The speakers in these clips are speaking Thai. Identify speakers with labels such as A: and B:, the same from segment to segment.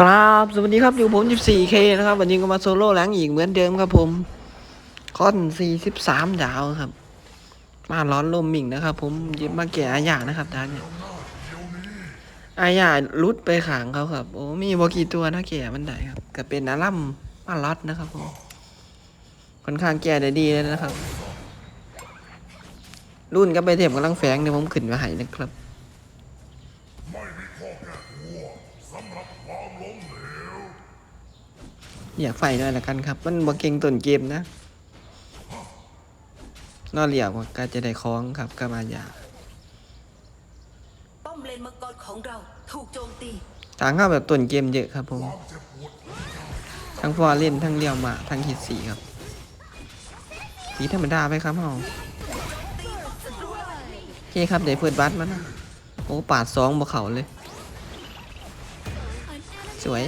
A: กราบสวัสดีครับ อยู่ผม 14K นะครับ วันนี้ก็มาโซโล่แรงอีกเหมือนเดิมครับผมคอน 43 ดาวครับ มาร้อนลมมิ่งนะครับ ผมยิบมาแก่อาญานะครับดานเนี่ยอาญาลุดไปขางเขาครับ โอ้มีบกี่ตัวนะแก่มันได้ครับ ก็เป็นอารัมมาลอดนะครับผมค่อนข้างแก่ได้ดีเลยนะครับ รุ่นก็ไปเทียบกำลังแฝงเดี๋ยวผมขึ้นมาให้นะครับ อยากไฟด้วยละกันครับ มันบ่เก่งต้นเกมนะนอเหลี่ยวก็จะได้คล้องครับก็มายา
B: ป้อมเลนมังกรของเราถูกโจมตี
A: ทางเข้าแบบต้นเกมเยอะครับผม ทั้งฟอร์เล่นทั้งเลี้ยวมาทั้งฮิตสีครับสีธรรมดาไปครับเฮาโอเคครับเดี๋ยวเปิดบัตรมานะโอ้ปาดสองบ่เข่าเลย สวย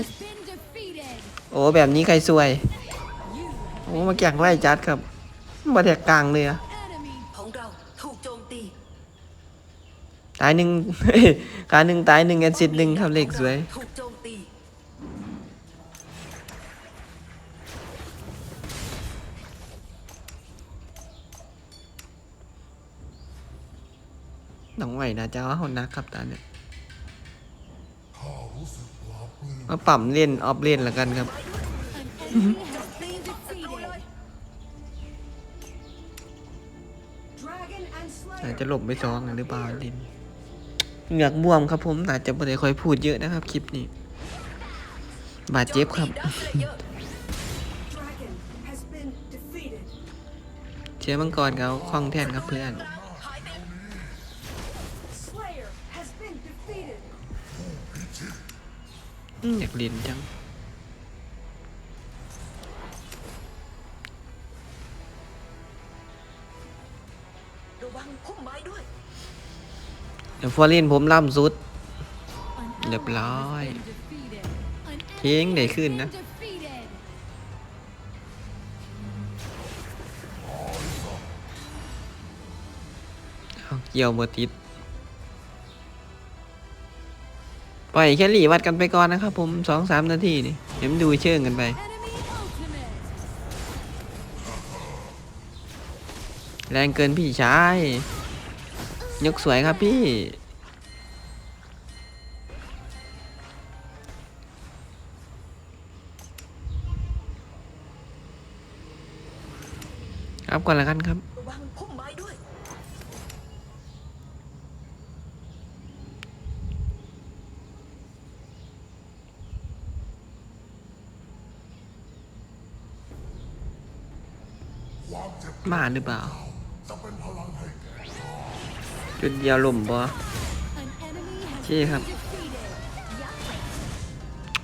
A: โอ้แบบนี้ใครสวย โอ้มาแก่งไล่จัดครับมาแทกกลางเลยอะ
B: ของเราถูกโจมตี
A: ตายหนึ่งขาหนึ่งตายหนึ่งแอนซิดหนึ่งครับเลขสวย
B: ถูกโจมตี
A: น้องไหวนะจะว่าหนนะครับตาเนี่ยมาปั่มเล่นออฟเล่นแล้วกันครับ อาจจะหลบไปซ้องหรือเปล่าดินเหงือกบวมครับผมอาจจะไม่ได้ค่อยพูดเยอะนะครับคลิปนี้ บาดเจ็บครับ
B: ดับเลเยอร์
A: เชียร์มังกรเขาคล่องแทนครับเพื่อนอืมอยากเรียนจัง
B: ระวังพุ่มไม้ด้วย
A: เดี๋ยวฟอร์เรนผมล่ำสุด เรียบร้อยเค้งได้ขึ้นนะ เกี่ยวบติดปล่อยแค่หลีวัดกันไปก่อนนะครับผมสองสามนาทีนี่เดี๋ยวมันดูเชิงกันไป แรงเกินพี่ชาย ยกสวยครับพี่ ครับก่อนละกันครับ
B: ระวังพุ่มไม้ด้ วย
A: มาหรือเปล่าจุดเดียวหล่มบ่ใช่ครับ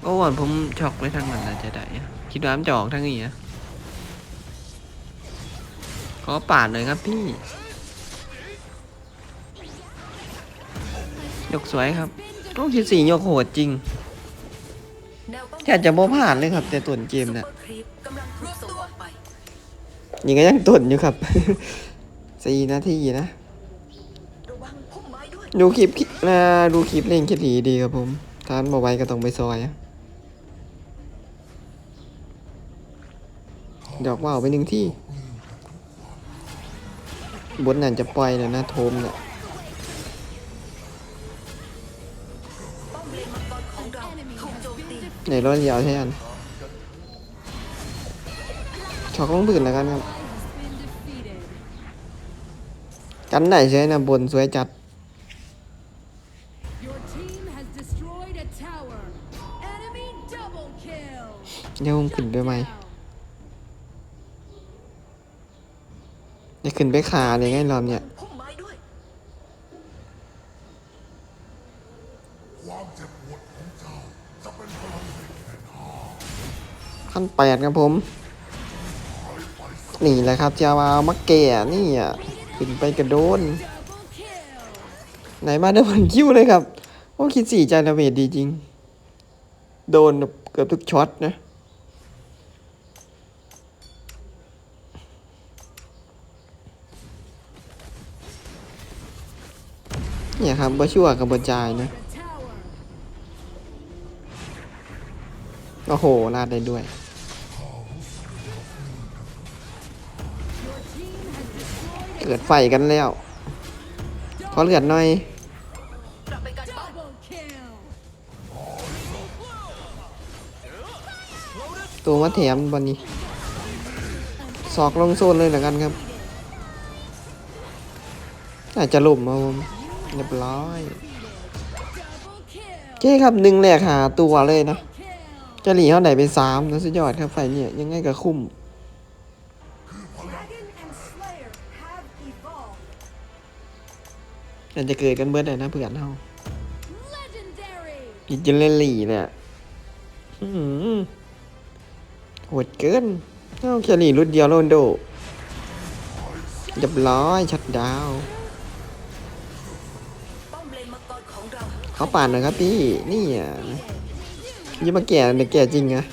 A: โอ้วันผมช็อกเลยทางนั้นนะจะได้อะคิดว่ามันจะออกทางนี้อะขอปาดหน่อยครับพี่ ยกสวยครับต้องคิดสี่ยกโหดจริง
B: แนวป้อง
A: แทบจะบ่ผ่านเลยครับ แต่ต้นเกม
B: ซุป
A: เนี่ย
B: เปอร์ครีปกำลังถูกส่งออกไป
A: ยังก็ยังต้นอยู่ครับ สี่นาทีนะ
B: ระวังพุ่มไม้ด้วย
A: ดูคลิปนะดูคลิปเล่นคิดดีดีครับผมทานมาไว้ก็ต้องไปซอยอะดอกว่าวไปหนึ่งที่ บนนั่นจะปล่อยแล้วนะโทมเนี่ย
B: ป้อมเลนมังกรของเราถูกโจมตี
A: ในรถยาวใช่ไหมช็อกลงพื้นแล้วกันครับ กันไหนใช่นะบนสวยจัด
C: Your team has destroyed a tower. Enemy double kill.
A: เดี๋ยวผมขึ้นไปไหมจะขึ้นไปขาเลยไงรอบเนี่ย
B: พุ่มไม้ด้วย
A: ขั้นแปดครับผม นี่แหละครับจะมามักแก่นี่อะ ขึ้นไปกระโดน
C: Double kill.
A: ไหนมาได้ผลคิวเลยครับ โอ้คิดสี่ใจดาเมจดีจริง โดนแบบเกือบทุกช็อตนะเนี่ยครับบ่ชั่วกับบจายนะ โอ้โหลาดได้ด้วย เกิดไฟกันแล้ว ขอเลือดหน่อย
B: กลับไปกันบ้าน
C: double kill.
A: ตัวมาแถมวันนี้ สอกลงโซนเลยแล้วกันครับ อาจจะหล่มมาผมเรียบร้อยโอเคครับหนึ่งแหลกหาตัวเลยนะจะหลีเท่าไหนไปสามนะสุดยอดครับไฟเนี่ยยังไงก็คุ้ม อาจจะเกิดกันเบิดเลยนะเพื่อนเฮา
C: Legendary.
A: อีกจะเล่นหลีเนี่ยอื้อหือโหดเกินเอาแค่หลีรุ่นเดียวโรนลโดเรียบร้อยชัดดาวน์
B: ป้อมเลนมังกรของเรา
A: เขาป่านหน่อยครับพี่ นี่อะยี่มาแก่เด็กแก่จริงอะ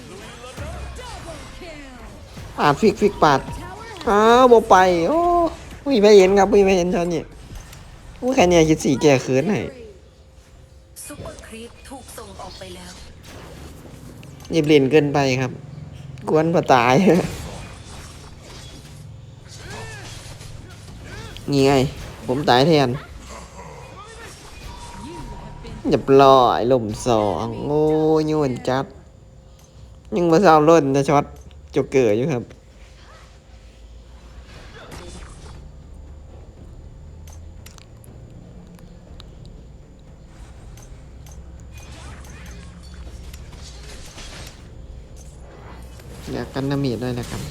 C: Double kill.
A: ปาดฟิกฟิกปาด
C: Tower
A: อ้าวบ่ไป โอ้อุ้ยไม่เห็นครับอุ้ยไม่เห็นช็อตนี่ อุ้ยใครเนี่ยคิดสีแก่เขินให้
B: ซุปเปอร์ครีปถูกส่งออกไปแล้ว
A: ยิบเล่นเกินไปครับ กวนปะตายนี่ไง ผมตายแทนเรียบร้อยลมสองโอ้ยโยนจัด ยังมาซ้อมรถจะช็อตจกเกิดอยู่ครับ กันน้ำมีดด้วยนะครับ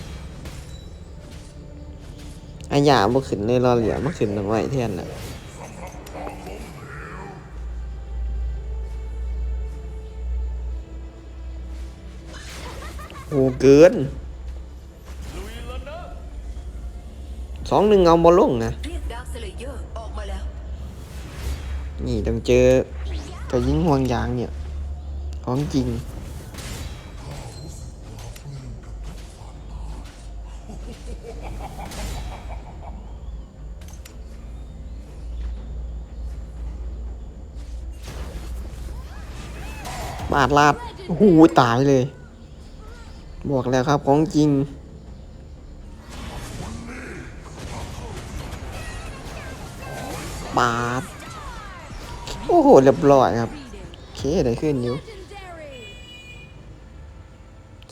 A: อายาบ่ขึ้นเลยรอเหลือมาขึ้นหน่อยแทนน่ะโอ้เกินสองหนึ่งเอาบอลลงนะนี่ต้องเจอกับยิงห่วงยางเนี่ย ของจริง บาดลาดโอ้โหตายเลย บอกแล้วครับของจริงบาด โอ้โห เรียบร้อยครับ โอเค ได้ขึ้นอยู่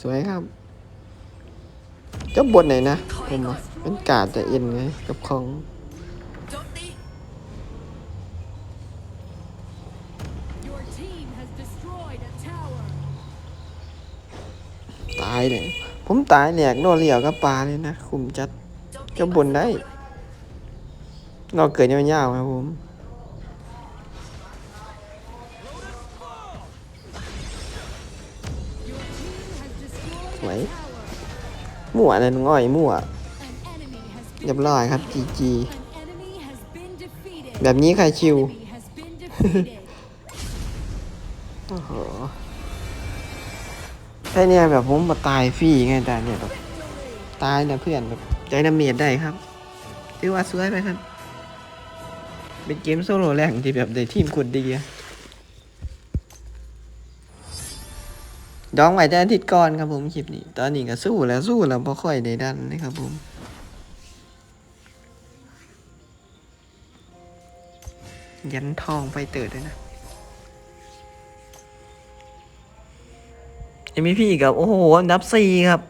A: สวยครับเจ้าบทไหนนะ ผมเป็นกาดจะเอ็นไง กับของายเลย ผมตายแหลกโดนเหลี่ยวกับปลาเลยนะคุมจัด
B: จะ
A: บนได้เราเกิดยาวๆครับผม
C: Your team has destroyed
A: Wait.
C: a tower.
A: มั่วนั่นง่อยมั่วเรียบร้อยครับ GG
C: An enemy has been defeated.
A: แบบนี้ใครชิวโอ้โห แค่เนี้ยแบบผมมาตายฟรีไงแต่เนี่ยแบบตายนะเพื่อนแบบใจน้ำเมียดได้ครับถือว่าสวยไหมครับ เป็นเกมโซโล่แรกที่แบบได้ทีมคนดีอะดองไหวแต่อาทิตย์ก่อนครับผมคลิปนี้ ตอนนี้ก็สู้แล้วสู้แล้วพอค่อยได้ดันนะครับผมยันทองไปเติร์ดด้วยนะ ยังมีพี่กับ โอ้โหอันดับสี่ครับ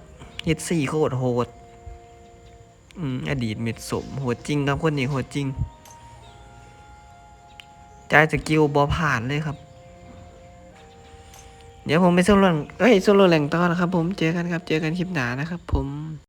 A: เฮ็ดสี่โคตรโหดอืมอดีตเม็ดสมโหดจริงครับคนนี้โหดจริงจ่ายสกิลบอผ่านเลยครับ เดี๋ยวผมไปโซโล่เอ้ยโซโล่แหล่งต่อนะครับผมเจอกันครับ เจอกันคลิปหนานะครับผม